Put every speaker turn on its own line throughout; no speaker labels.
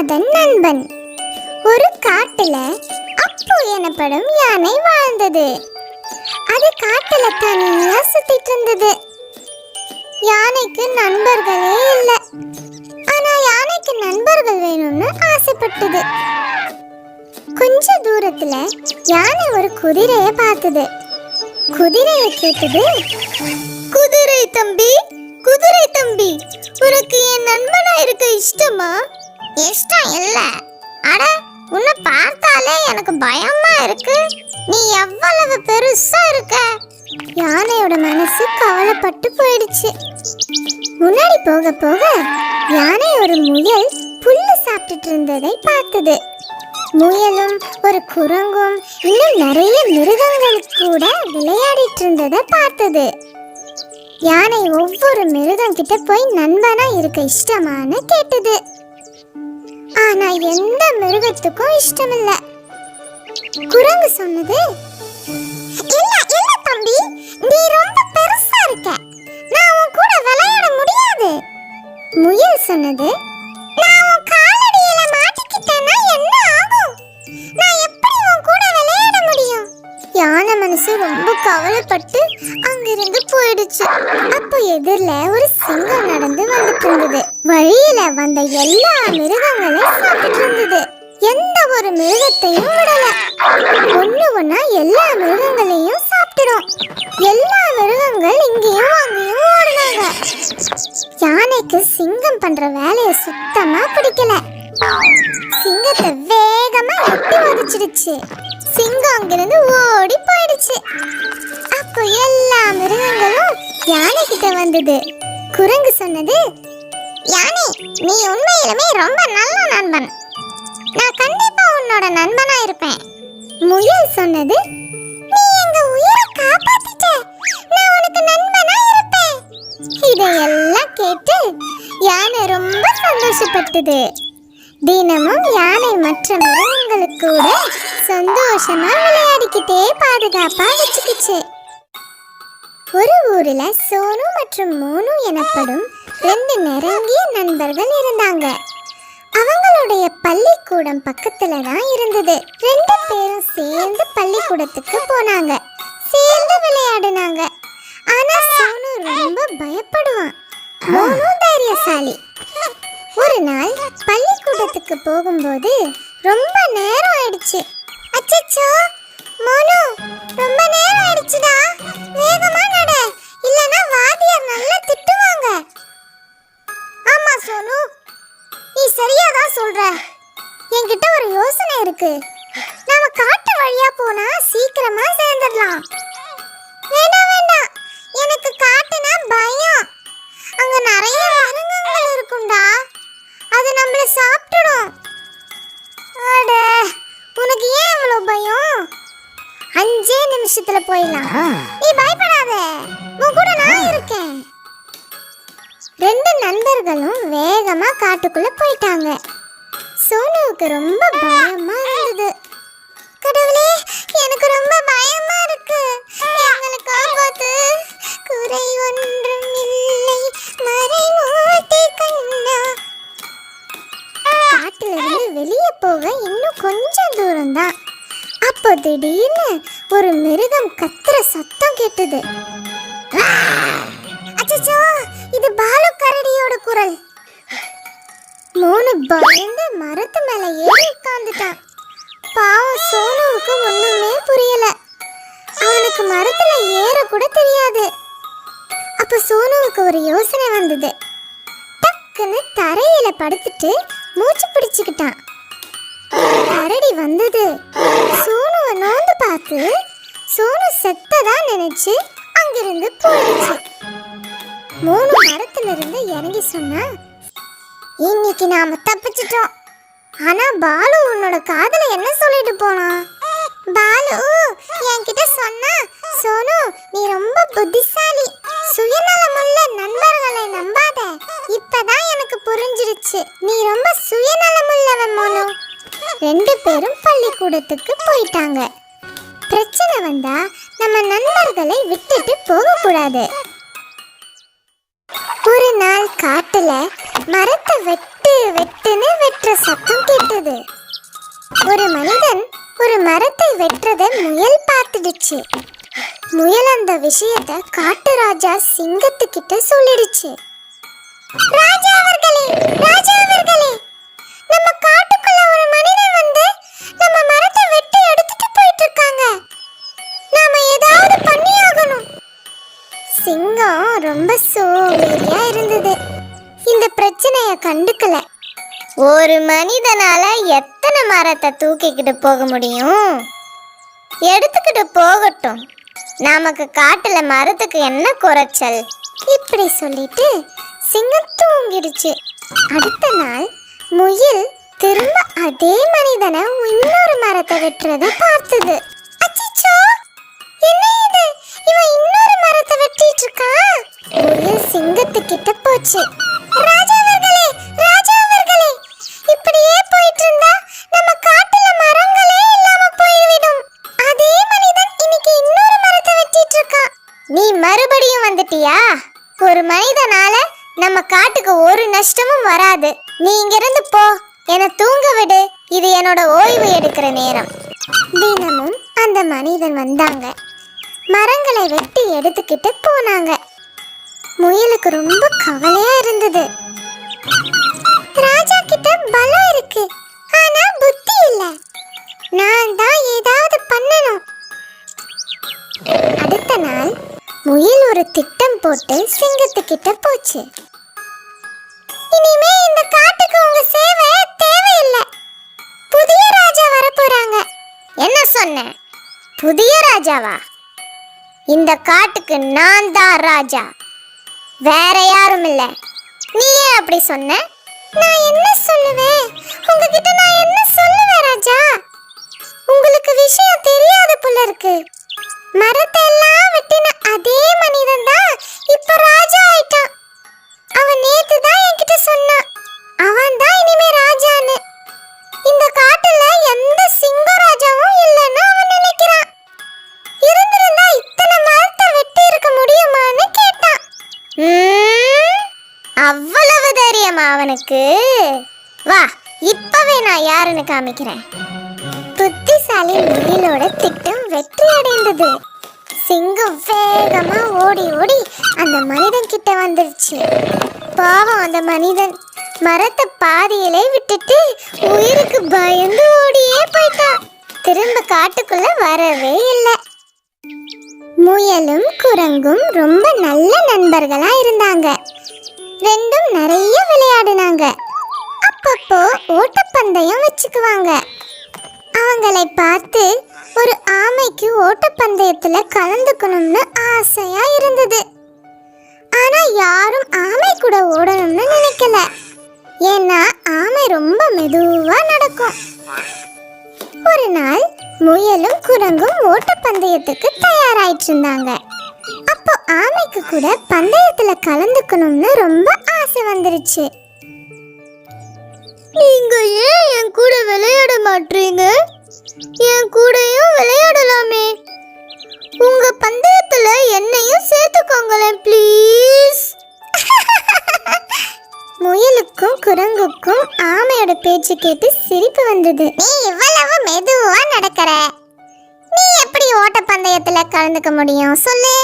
அதன் நண்பன். ஒரு காட்டுல அப்பு எனப்படும் யானை வாழ்ந்தது. அது காட்டுல தனியா சுத்திட்டு இருந்தது யானைக்கு நண்பர்களே இல்லை. ஆனா யானைக்கு நண்பர்கள் வேணும்னு ஆசைப்பட்டது. கொஞ்ச தூரத்துல யானை ஒரு குதிரைய பார்த்தது. குதிரைய கேட்டது குதிரை தம்பி குதிரை தம்பி உனக்கு என் நண்பனா இருக்க இஷ்டமா? இஷ்டம் இல்ல. அட உன்னை பார்த்தாலே எனக்கு பயமா இருக்கு. நீ எவ்வளவு பெருசா இருக்க? யானையோட மனசு கவலைப்பட்டு போயிடுச்சு. முன்னாடி போக போக யானை ஒரு முயல் புல்லு சாப்பிட்டுட்டு இருந்ததை பார்த்தது. முயலும் ஒரு குரங்கும் இன்னும் நிறைய மிருகங்கள் கூட விளையாடிட்டு இருந்ததை பார்த்தது. யானை ஒவ்வொரு மிருகம் கிட்ட போய் நண்பனா இருக்க இஷ்டமான்னு கேட்டது. ஆனா எந்த மிருகத்துக்கும் இஷ்டம் இல்ல குரங்கு சொன்னது இல்ல இல்ல தம்பி நீ ரொம்ப பெருசா இருக்க. நான் உன் கூட விளையாட முடியாது. முயல் சொன்னது மனசு ரொம்ப கவலைப்பட்டு அங்கிருந்து போயிடுச்சு. அப்போ எதிரில ஒரு சிங்கம் நடந்து வந்துட்டு இருந்தது வழியில வந்த எல்லா மிருகங்களையும் சாப்பிட்டு இருந்தது. எந்த ஒரு மிருகத்தையும் விடல. ஒண்ணு ஒண்ணா எல்லா மிருகங்களையும் சாப்பிட்டுரும். எல்லா மிருகங்கள் இங்கேயும் அங்கேயும் யானைக்கு சிங்கம் பண்ற வேலையை சுத்தமா பிடிக்கல. சிங்கத்தை வேகமா எட்டி உதச்சிடுச்சு. சிங்கம் அங்கிருந்து ஓடி போயிடுச்சு. அப்போ எல்லா மிருகங்களும் யானை கிட்ட வந்தது. குரங்கு சொன்னது யானை நீ உண்மையிலுமே ரொம்ப நல்ல நண்பன். நான் கண்டிப்பா உன்னோட நண்பனா இருப்பேன். முயல் சொன்னது நீ எங்க உயிரை காப்பாத்திட்ட. நான் உனக்கு நண்பனா இருப்பேன். இதையெல்லாம் கேட்டு யானை ரொம்ப சந்தோஷப்பட்டது. தினமும் யானை மற்ற மிருகங்களுக்கு கூட சந்தோஷமா விளையாடிக்கிட்டே பாதுகாப்பா வச்சுக்கிச்சு. ஒரு ஊர்ல சோனு மற்றும் மோனு எனப்படும் ரெண்டு நெருங்கிய நண்பர்கள் இருந்தாங்க. அவங்களுடைய பள்ளிக்கூடம் பக்கத்துல தான் இருந்தது. ரெண்டு பேரும் சேர்ந்து பள்ளிக்கூடத்துக்கு போனாங்க. சேர்ந்து விளையாடினாங்க. ரொம்ப பயப்படுவான். மோனு தைரியசாலி ஒரு நாள் பள்ளிக்கூடத்துக்கு போகும்போது ரொம்ப நேரம் ஆயிடுச்சு. அச்சச்சோ! மோனு ரொம்ப நேரம் ஆயிடுச்சுடா. வேகமா நட. இல்லனா வாத்தியார் நல்லா திட்டுவாங்க. ஆமா சோனு. நீ சரியா தான் சொல்ற. என்கிட்ட ஒரு யோசனை இருக்கு. நாம காட்டு வழியா போனா சீக்கிரமா சேர்ந்துடலாம். வேணா பயம். அங்க நிறைய மிருகங்கள் இருக்கும்டா. அது நம்மள சாப்பிட்டுடும். அட உனக்கு ஏன் இவ்வளவு பயம்? அஞ்சே நிமிஷத்துல போயிடலாம். நீ பயப்படாத. உன் கூட நான் இருக்கேன். ரெண்டு நண்பர்களும் வேகமா காட்டுக்குள்ள போயிட்டாங்க. சோனுவுக்கு ரொம்ப பயமா இருந்தது. கடவுளே எனக்கு ரொம்ப பயமா. திடீர்னு ஒரு மிருகம் கத்துற சத்தம் கேட்டது. அச்சச்சோ இது பாலு கரடியோட குரல். மூணு பயந்து மரத்து மேல ஏறி உட்கார்ந்துட்டான். பாவம் சோனுவுக்கு ஒண்ணுமே புரியல. அவனுக்கு மரத்துல ஏற கூட தெரியாது. அப்ப சோனுவுக்கு ஒரு யோசனை வந்தது. டக்குன்னு தரையில படுத்துட்டு மூச்சு பிடிச்சுக்கிட்டான். கரடி வந்தது. சோனுவை நோந்து பார்த்து சோனு செத்ததா நினைச்சு அங்கிருந்து போயிடுச்சு. மூணு மரத்துல இருந்து இறங்கி சொன்னா இன்னைக்கு நாம தப்பிச்சிட்டோம். ஆனா பாலு உன்னோட காதல என்ன சொல்லிட்டு போனான்? பாலு என்கிட்ட சொன்னா சோனு நீ ரொம்ப புத்திசாலி. சுயநலமுள்ள நண்பர்களை நம்பாத. இப்பதான் எனக்கு புரிஞ்சிருச்சு. நீ ரொம்ப சுயநலமுள்ளவன் மோனு. ரெண்டு பேரும் பள்ளிக்கூடத்துக்கு போயிட்டாங்க. பிரச்சனை வந்தா நம்ம நண்பர்களை விட்டுட்டு போக கூடாது ஒரு நாள் காட்டுல மரத்தை வெட்டு வெட்டு வெட்டுன்னு வெட்டுற சத்தம் கேட்டது. ஒரு மனிதன் ஒரு மரத்தை வெட்டுறத முயல் பார்த்துடுச்சு. முயல் அந்த விஷயத்த காட்டு ராஜா சிங்கத்துக்கிட்ட சொல்லிடுச்சு. கண்டுக்கல. ஒரு மனிதனால எத்தனை மரத்தை தூக்கிக்கிட்டு போக முடியும்? எடுத்துக்கிட்டு போகட்டும். நமக்கு காட்டுல மரத்துக்கு என்ன குறைச்சல்? இப்படி சொல்லிட்டு சிங்கம் தூங்கிடுச்சு. அடுத்த நாள் முயல் திரும்ப அதே மனிதனை இன்னொரு மரத்தை வெட்டுறத பார்த்தது. அச்சச்சோ! என்ன இது? இவன் இன்னொரு மரத்தை வெட்டிட்டு இருக்கான் முயல் சிங்கத்துக்கிட்ட போச்சு. கஷ்டமும் வராது. நீ இங்கிருந்து போ. என தூங்க விடு. இது என்னோட ஓய்வு எடுக்கிற நேரம். தினமும் அந்த மனிதன் வந்தாங்க. மரங்களை வெட்டி எடுத்துக்கிட்டு போனாங்க. முயலுக்கு ரொம்ப கவலையா இருந்தது. ராஜா கிட்ட பலம் இருக்கு. ஆனா புத்தி இல்ல. நான் தான் ஏதாவது பண்ணணும். அடுத்த நாள் முயல் ஒரு திட்டம் போட்டு சிங்கத்துக்கிட்ட போச்சு. இனிமே இந்த காட்டுக்கு உங்க சேவை தேவையில்லை. புதிய ராஜா வரப்போறாங்க. என்ன சொன்ன? புதிய ராஜாவா? இந்த காட்டுக்கு நான் தான் ராஜா. வேற யாரும் இல்ல. நீ ஏன் அப்படி சொன்ன? நான் என்ன சொல்லுவேன்? உங்ககிட்ட நான் என்ன சொல்லுவேன் ராஜா? உங்களுக்கு விஷயம் தெரியாத போல இருக்கு. மரத்தை எல்லாம் வெட்டின அதே மனிதன் தான் இப்ப ராஜா ஆயிட்டான். நான் காமிக்கிறேன். புத்திசாலி முயலோட திட்டம் வெற்றி அடைந்தது. சிங்கம் வேகமா ஓடி ஓடி அந்த மனிதன் கிட்ட வந்துருச்சு. பாவம் அந்த மனிதன் மரத்தை பாதியிலே விட்டுட்டு உயிருக்கு பயந்து ஓடியே போயிட்டான் திரும்ப காட்டுக்குள்ள வரவே இல்லை. முயலும் குரங்கும் ரொம்ப நல்ல நண்பர்களா இருந்தாங்க. ரெண்டும் நிறைய விளையாடினாங்க. ஓட்டப்பந்தயம் வச்சுக்குவாங்க. அவங்களை பார்த்து ஒரு ஆமைக்கு ஓட்டப்பந்தயத்துல கலந்துக்கணும்னு ஆசையா இருந்தது. ஆனா யாரும் ஆமை கூட ஓடணும்னு நினைக்கல. ஏன்னா ஆமை ரொம்ப மெதுவா நடக்கும். ஒரு நாள் முயலும் குரங்கும் ஓட்டப்பந்தயத்துக்கு தயாராயிட்டு இருந்தாங்க. அப்போ ஆமைக்கு கூட பந்தயத்துல கலந்துக்கணும்னு ரொம்ப ஆசை வந்துருச்சு. நீங்க ஏன் என் கூட விளையாட மாட்டீங்க? என் கூடயும் விளையாடலாமே. உங்க பந்தயத்துல என்னையும் சேர்த்துக்கோங்களேன் ப்ளீஸ் முயலுக்கும் குரங்குக்கும் ஆமையோட பேச்சு கேட்டு சிரிப்பு வந்தது. நீ இவ்வளவு மெதுவா நடக்கிற. நீ எப்படி ஓட்டப்பந்தயத்துல கலந்துக்க முடியும்? சொல்லு.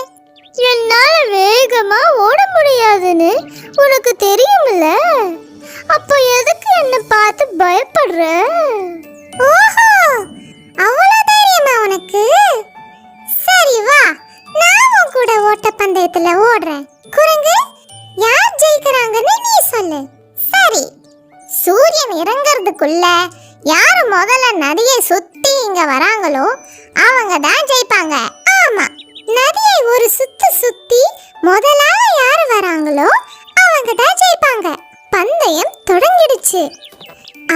என்னால வேகமா ஓட முடியாதுன்னு உனக்கு தெரியும்ல அப்போ எதுக்கு என்ன பார்த்து பயப்படுற? ஓஹோ அவ்வளவு தைரியமா உனக்கு? சரி வா நான் உன் கூட ஓட்டப்பந்தயத்துல ஓடுறேன். குரங்கு யார் ஜெயிக்கிறாங்கன்னு நீ சொல்லு. சரி சூரியன் இறங்கிறதுக்குள்ள யார் முதல்ல நதியை சுத்தி இங்க வராங்களோ அவங்க தான் ஜெயிப்பாங்க. ஆமா நதியை ஒரு சுத்து சுத்தி முதலாக யார் வராங்களோ அவங்க தான் ஜெயிப்பாங்க. பந்தயம் தொடங்கிடுச்சு.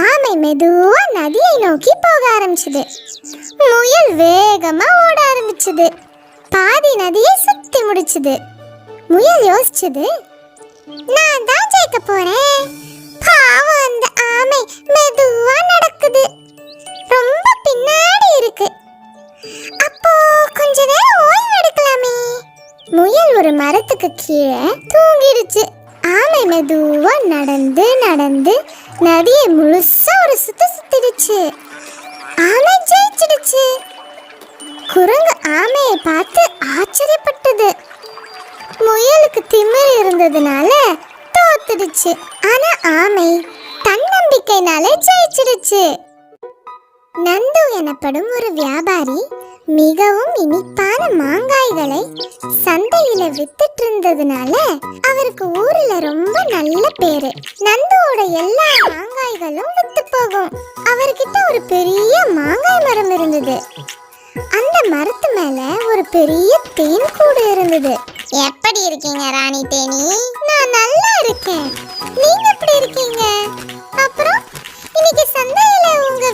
ஆமை மெதுவா நதியை நோக்கி போக ஆரம்பிச்சது. முயல் வேகமா ஓட ஆரம்பிச்சது. பாதி நதியை சுத்தி முடிச்சது. முயல் யோசிச்சது நான் தான் ஜெயிக்க போறேன். பாவம் அந்த ஆமை மெதுவா நடக்குது. ரொம்ப பின்னாடி இருக்கு. அப்போ கொஞ்ச நேரம் ஓய்வு எடுக்கலாமே. முயல் ஒரு மரத்துக்கு கீழே தூங்கிடுச்சு. ஆமை மெதுவா நடந்து நடந்து நதியை முழுசா ஒரு சுத்து சுத்திடுச்சு. ஆமை ஜெயிச்சிடுச்சு. குரங்கு ஆமையை பார்த்து ஆச்சரியப்பட்டது. முயலுக்கு திமிர் இருந்ததுனால தோத்துடுச்சு. ஆனா ஆமை தன்னம்பிக்கைனாலே ஜெயிச்சிடுச்சு. நந்து எனப்படும் ஒரு வியாபாரி மிகவும் இனிப்பான மாங்காய்களை சந்தையில வித்துட்டு இருந்ததுனால அவருக்கு ஊர்ல ரொம்ப நல்ல பேரு. நந்துவோட எல்லா மாங்காய்களும் வித்து போகும். அவர்கிட்ட ஒரு பெரிய மாங்காய் மரம் இருந்தது. அந்த மரத்து மேல ஒரு பெரிய தேன் கூடு இருந்தது. எப்படி இருக்கீங்க ராணி தேனி? நான் நல்லா இருக்கேன். நீங்க எப்படி இருக்கீங்க? அப்புறம் இன்னைக்கு சந்தையில உங்க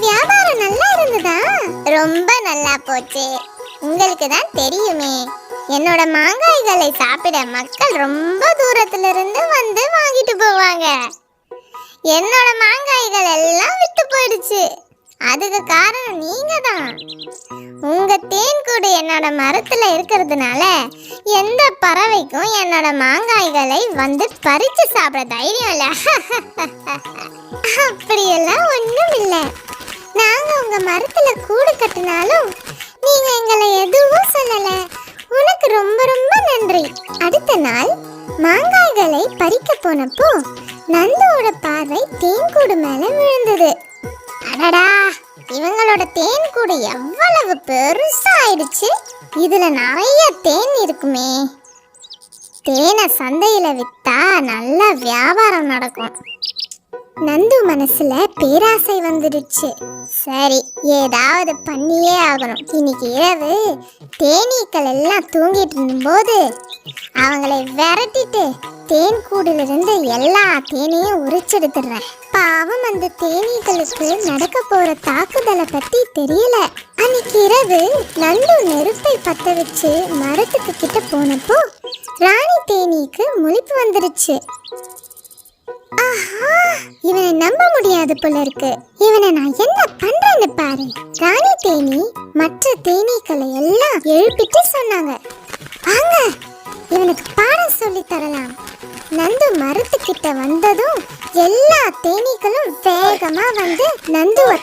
போச்சு. உங்களுக்கு தான் தெரியுமே என்னோட மாங்காய்களை சாப்பிட மக்கள் ரொம்ப தூரத்துல இருந்து வந்து வாங்கிட்டு போவாங்க. என்னோட மாங்காய்கள் எல்லாம் விட்டு போயிடுச்சு. அதுக்கு காரணம் நீங்க தான் உங்க தேன் கூடு என்னோட மரத்துல இருக்கிறதுனால எந்த பறவைக்கும் என்னோட மாங்காய்களை வந்து பறிச்சு சாப்பிட தைரியம் இல்லை. அப்படியெல்லாம் ஒன்றும் இல்லை நாங்க உங்க மரத்துல கூடு கட்டினாலும் நீங்க எங்களை எதுவும் சொல்லல. உனக்கு ரொம்ப ரொம்ப நன்றி. அடுத்த நாள் மாங்காய்களை பறிக்க போனப்போ நந்தோட பார்வை தேன்கூடு மேல விழுந்தது. அடடா இவங்களோட தேன் கூடு எவ்வளவு பெருசா ஆயிடுச்சு இதுல நிறைய தேன் இருக்குமே. தேனை சந்தையில வித்தா நல்ல வியாபாரம் நடக்கும். நந்து மனசுல பேராசை வந்துடுச்சு. சரி ஏதாவது பண்ணியே ஆகணும். இன்னைக்கு இரவு தேனீக்கள் எல்லாம் தூங்கிட்டு இருக்கும்போது அவங்களை விரட்டிட்டு தேன் கூடிலிருந்து எல்லா தேனையும் உரிச்செடுத்துடுறேன். பாவம் அந்த தேனீக்களுக்கு நடக்க போற தாக்குதலை பத்தி தெரியல. அன்னைக்கு இரவு நந்து நெருப்பை பத்த வச்சு மரத்துக்கு கிட்ட போனப்போ ராணி தேனீக்கு முழிப்பு வந்துடுச்சு. இவனை நம்ப முடியாது போல இருக்கு இவனை நான் என்ன பண்றேன்னு பாரு. ராணி தேனி மற்ற தேனீக்களை எல்லாம் எழுப்பிட்டு சொன்னாங்க. வாங்க இவனுக்கு பாடம் சொல்லி தரலாம். நந்து மரத்துக்கிட்ட வந்ததும் எல்லா தேனீக்களும் வேகமா வந்து நந்துவை